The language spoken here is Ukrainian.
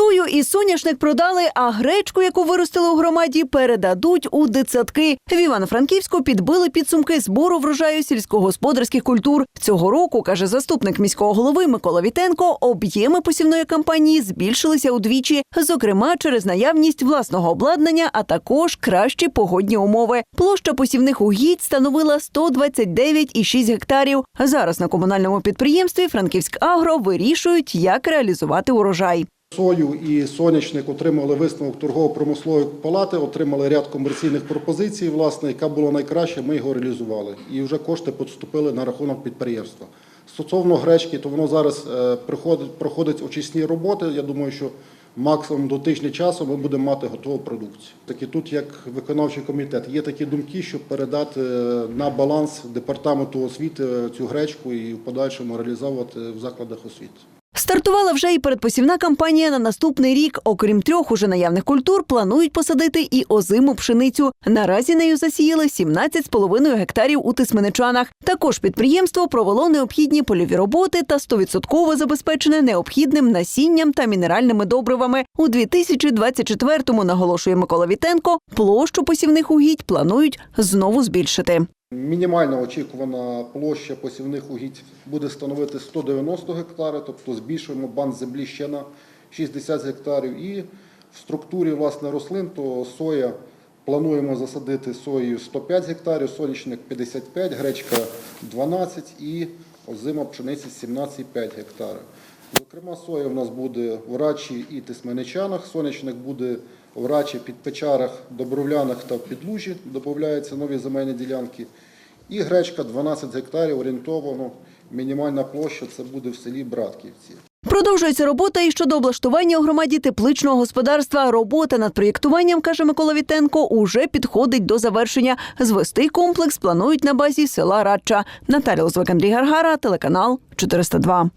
Сою і соняшник продали, а гречку, яку виростили у громаді, передадуть у дитсадки. В Івано-Франківську підбили підсумки збору врожаю сільськогосподарських культур. Цього року, каже заступник міського голови Микола Вітенко, об'єми посівної кампанії збільшилися удвічі, зокрема через наявність власного обладнання, а також кращі погодні умови. Площа посівних угідь становила 129,6 гектарів. Зараз на комунальному підприємстві Франківськ Агро вирішують, як реалізувати урожай. Сою і сонячник отримали висновок торгово-промислової палати, отримали ряд комерційних пропозицій, власне, яка була найкраща, ми його реалізували. І вже кошти поступили на рахунок підприємства. Стосовно гречки, то воно зараз е, проходить очисні роботи. Я думаю, що максимум до тижня часу ми будемо мати готову продукцію. Так і тут, як виконавчий комітет, є такі думки, щоб передати е, на баланс департаменту освіти е, цю гречку і в подальшому реалізовувати в закладах освіти. Стартувала вже і передпосівна кампанія на наступний рік. Окрім трьох уже наявних культур, планують посадити і озиму пшеницю. Наразі нею засіяли 17,5 гектарів у Тисменичанах. Також підприємство провело необхідні польові роботи та 100% забезпечене необхідним насінням та мінеральними добривами. У 2024-му, наголошує Микола Вітенко, площу посівних угідь планують знову збільшити. Мінімальна очікувана площа посівних угідь буде становити 190 гектарів, тобто збільшуємо банк землі ще на 60 гектарів. І в структурі власне рослин то соя плануємо засадити сою 105 гектарів, сонячник 55, гречка 12 і озима пшениці 17,5 гектарів. Зокрема, соя у нас буде в Рачі і Тисменичанах, сонячник буде в Рачі, Підпечарах, Добровлянах та Підлужі, додаються нові земельні ділянки. І гречка 12 гектарів орієнтовано. Мінімальна площа це буде в селі Братківці. Продовжується робота і щодо облаштування у громаді тепличного господарства. Робота над проєктуванням, каже Микола Вітенко, уже підходить до завершення. Звести комплекс планують на базі села Радча. Наталя Лозвик, Андрій Гаргара, телеканал 402.